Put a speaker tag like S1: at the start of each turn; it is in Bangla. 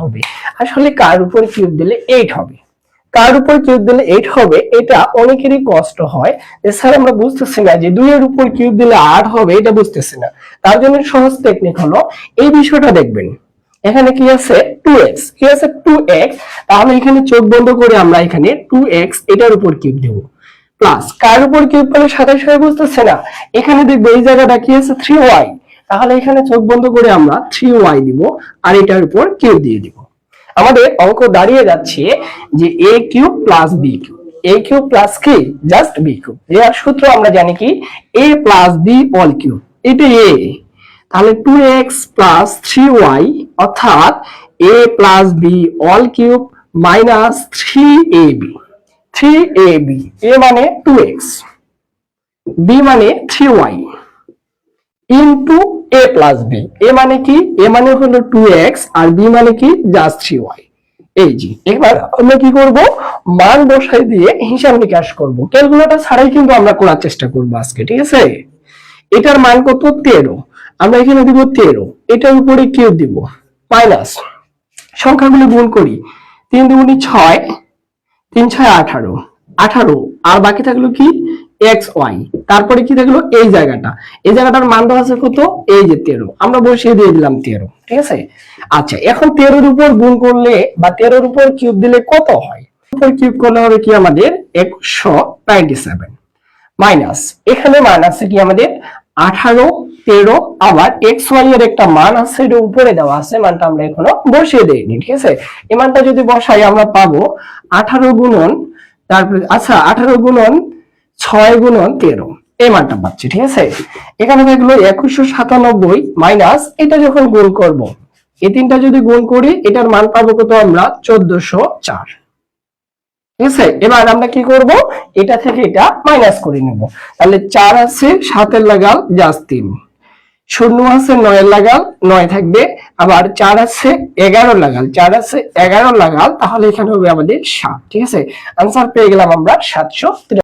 S1: হবে। আসলে কার উপর কিউব দিলে এইট হবে? কার উপর কিউব দিলে এইট হবে? এটা অনেকেরই কষ্ট হয়। যে স্যার আমরা বুঝতেছি না যে দুইয়ের উপর কিউব দিলে আট হবে, এটা বুঝতেছি না। তার জন্য সহজ টেকনিক হলো, এই বিষয়টা দেখবেন। এখানে কি আছে? টু এক্স কি আছে? টু এক্স তাহলে এখানে চোখ বন্ধ করে আমরা এখানে টু এক্স এটার উপর কিউব দেবো। প্লাস কার উপর কিউব করলে সাথে সাথে বুঝতেছে না? এখানে দেখব এই জায়গাটা কি আছে? থ্রি ওয়াই তাহলে এখানে চোখ বন্ধ করে আমরা থ্রি ওয়াই দিব, আর এটার উপর কিউব দিয়ে দিব। আমাদের অঙ্ক দাঁড়িয়ে যাচ্ছে যে A cube plus B cube. A cube plus কি জাস্ট বি কিউব। এর সূত্র আমরা জানি কি? A plus B all cube. এটা এ তাহলে two X plus three Y অর্থাৎ A plus B all cube minus three A B three A B A মানে টু এক্স বি মানে three Y into A plus B A মানে কি? এ মানে হলো টু এক্স আর বি মানে কি? জাস্ট থ্রি ওয়াই এই জি এবার আমরা কি করব? মান বসাই দিয়ে হিসাব নিকাশ করব। ক্যালকুলেটর ছাড়াই কিন্তু আমরা করার চেষ্টা করব আজকে, ঠিক আছে? এটার মান কত? তেরো। আমরা এখানে দিব তেরো। এটার উপরে কিউব দিব? মাইনাস সংখ্যাগুলো গুণ করি। তিন দুগুণি ছয়। তিন ছয় আঠারো। আঠারো। আর বাকি থাকল কি? X Y. তারপরে কি থাকল এই জায়গাটা। এই জায়গাটার মান আছে কত? এই যে তেরো। আমরা বসিয়ে দিয়ে দিলাম তেরো, ঠিক আছে? আচ্ছা এখন তেরোর উপর গুণ করলে বা তেরোর উপর কিউব দিলে কত হয়? উপর কিউব করলে হবে কি আমাদের? একশো নাইনটি সেভেন মাইনাস এখানে মান আছে কি আমাদের? আঠারো, তেরো। আবার এক্স ওয়াই এর একটা মান আছে, এটা উপরে দেওয়া আছে, মানটা আমরা এখনও বসিয়ে দেইনি, ঠিক আছে? এই মানটা যদি বসাই আমরা পাবো আঠারো গুণন, তারপরে আচ্ছা আঠারো গুণন ছয় গুণন তেরো। এই মানটা পাচ্ছি, ঠিক আছে? এখানে থাকল একুশশো সাতানব্বই মাইনাস এটা যখন গুণ করব এই তিনটা যদি গুণ করি, এটার মান পাবো কত আমরা? চোদ্দশো চার। ঠিক আছে? এবার আমরা কি করব? এটা থেকে এটা মাইনাস করে নেব। তাহলে চার আছে, সাতের লাগাল জাস্ট তিন। শূন্য আছে, নয়ের লাগাল, নয় থাকবে। আবার চার আছে এগারো লাগাল। চার আছে এগারো লাগাল, তাহলে এখানে হবে আমাদের সাত। ঠিক আছে? আনসার পেয়ে গেলাম আমরা সাতশো